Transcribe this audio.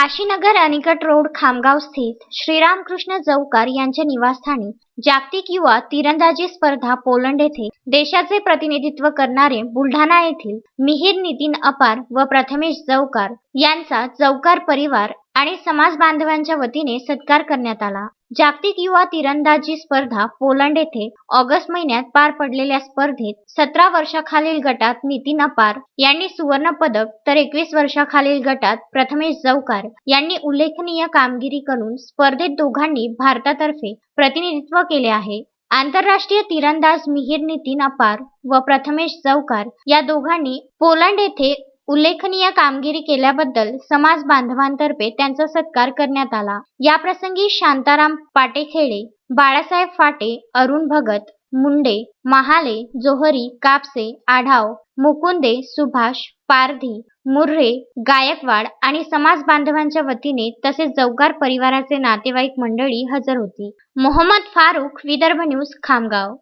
Kashinagar Anicut road Khamgaon स्थित श्रीरामकृष्ण जवकार यांच्या निवासस्थानी जागतिक युवा तिरंदाजी स्पर्धा पोलंड येथे देशाचे प्रतिनिधित्व करणारे बुलढाणा येथील मिहीर नितीन अपार व प्रथमेश जवकार यांचा जवकार परिवार आणि समाज बांधवांच्या वतीने सत्कार करण्यात आला. जागतिक युवा तिरंदाजी स्पर्धा पोलंड येथे ऑगस्ट महिन्यात पार पडलेल्या स्पर्धेत सतरा वर्षाखालील गटात नितीन अपार यांनी सुवर्ण पदक तर एकवीस वर्षाखालील गटात प्रथमेश जवकार यांनी उल्लेखनीय कामगिरी करून स्पर्धेत दोघांनी भारतातर्फे प्रतिनिधित्व केले आहे. आंतरराष्ट्रीय तिरंदाज मिहीर नितीन अपार व प्रथमेश जवकार या दोघांनी पोलंड येथे उल्लेखनीय कामगिरी केल्याबद्दल समाज बांधवांतर्फे त्यांचा सत्कार करण्यात आला. याप्रसंगी शांताराम पाटेखेडे बाळासाहेब फाटे अरुण भगत मुंडे महाले जोहरी कापसे आढाव मुकुंदे सुभाष पारधी मुर्रे गायकवाड आणि समाज बांधवांच्या वतीने तसेच जवगार परिवाराचे नातेवाईक मंडळी हजर होती. मोहम्मद फारुख विदर्भ न्यूज खामगाव.